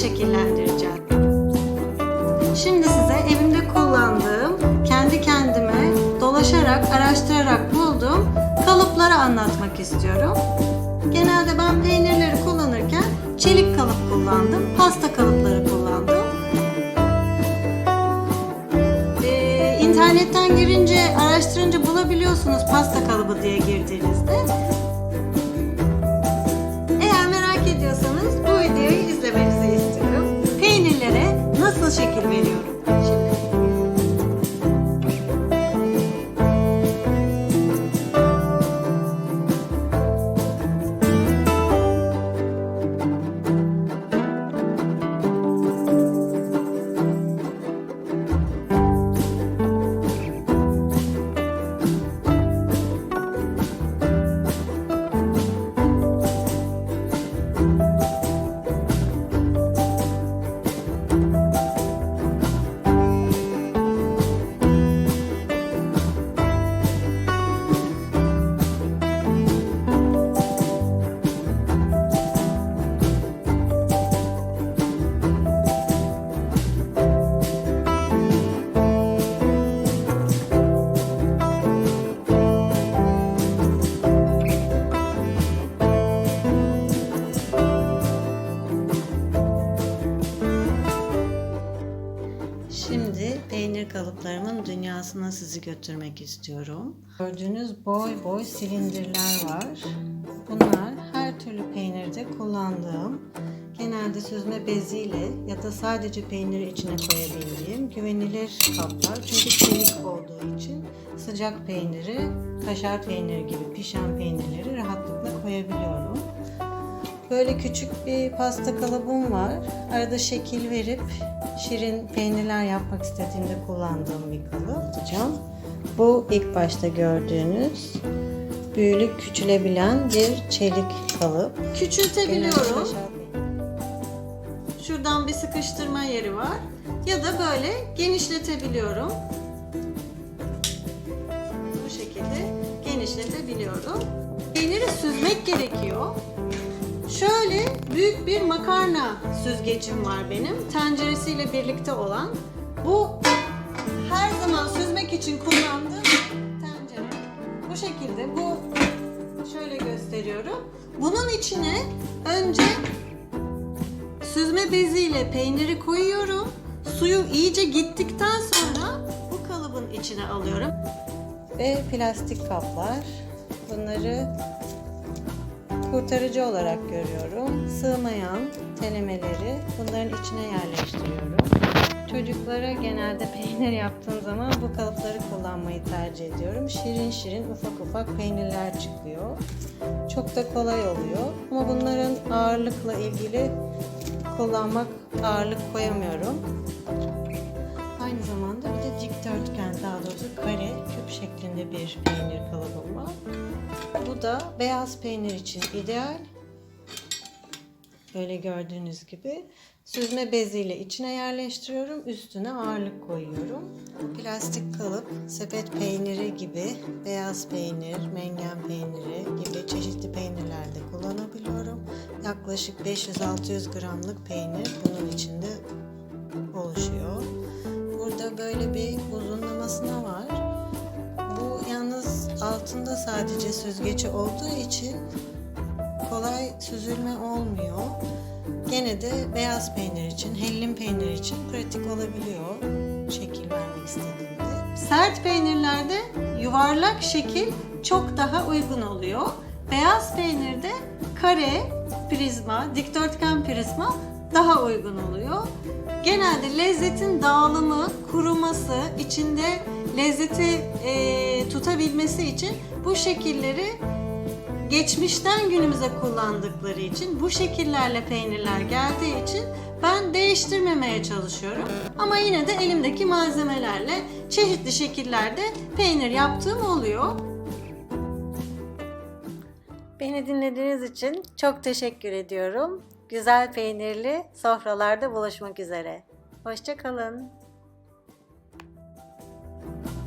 şekillendireceğim. Şimdi size evimde kullandığım, kendi kendime dolaşarak, araştırarak bulduğum kalıpları anlatmak istiyorum. Genelde ben peynirleri kullanırken çelik kalıp kullandım, pasta kalıpları kullandım. Ee, internetten girince, araştırınca bulabiliyorsunuz pasta kalıbı diye girdiğinizde. Şimdi peynir kalıplarımın dünyasına sizi götürmek istiyorum. Gördüğünüz boy boy silindirler var. Bunlar her türlü peynirde kullandığım, genelde süzme beziyle ya da sadece peyniri içine koyabildiğim güvenilir kaplar. Çünkü çelik olduğu için sıcak peyniri, kaşar peyniri gibi pişen peynirleri rahatlıkla koyabiliyorum. Böyle küçük bir pasta kalıbım var. Arada şekil verip şirin peynirler yapmak istediğimde kullandığım bir kalıp tutacağım. Bu ilk başta gördüğünüz büyülük küçülebilen bir çelik kalıp. Küçültebiliyorum. Şuradan bir sıkıştırma yeri var. Ya da böyle genişletebiliyorum. Bu şekilde genişletebiliyorum. Peyniri süzmek gerekiyor. Şöyle büyük bir makarna süzgecim var benim. Tenceresiyle birlikte olan. Bu her zaman süzmek için kullandığım tencere. Bu şekilde bu şöyle gösteriyorum. Bunun içine önce süzme beziyle peyniri koyuyorum. Suyu iyice gittikten sonra bu kalıbın içine alıyorum. Ve plastik kaplar. Bunları kurtarıcı olarak görüyorum. Sığmayan telemeleri bunların içine yerleştiriyorum. Çocuklara genelde peynir yaptığım zaman bu kalıpları kullanmayı tercih ediyorum. Şirin şirin ufak ufak peynirler çıkıyor. Çok da kolay oluyor. Ama bunların ağırlıkla ilgili kullanmak, ağırlık koyamıyorum. Aynı zamanda bir de dikdörtgen daha doğrusu kare küp şeklinde bir peynir kalıbım var. Da beyaz peynir için ideal. Böyle gördüğünüz gibi süzme beziyle içine yerleştiriyorum. Üstüne ağırlık koyuyorum. Plastik kalıp sepet peyniri gibi beyaz peynir, mengen peyniri gibi çeşitli peynirlerde kullanabiliyorum. Yaklaşık 500-600 gramlık peynir bunun içinde oluşuyor. Burada böyle bir uzunlamasına var. Altında sadece süzgeci olduğu için kolay süzülme olmuyor. Gene de beyaz peynir için, hellim peynir için pratik olabiliyor şekil vermek istediğimde. Sert peynirlerde yuvarlak şekil çok daha uygun oluyor. Beyaz peynirde kare, prizma, dikdörtgen prizma daha uygun oluyor. Genelde lezzetin dağılımı, kuruması, içinde lezzeti e, tutabilmesi için bu şekilleri geçmişten günümüze kullandıkları için bu şekillerle peynirler geldiği için ben değiştirmemeye çalışıyorum. Ama yine de elimdeki malzemelerle çeşitli şekillerde peynir yaptığım oluyor. Beni dinlediğiniz için çok teşekkür ediyorum. Güzel peynirli sofralarda buluşmak üzere. Hoşçakalın. Bye.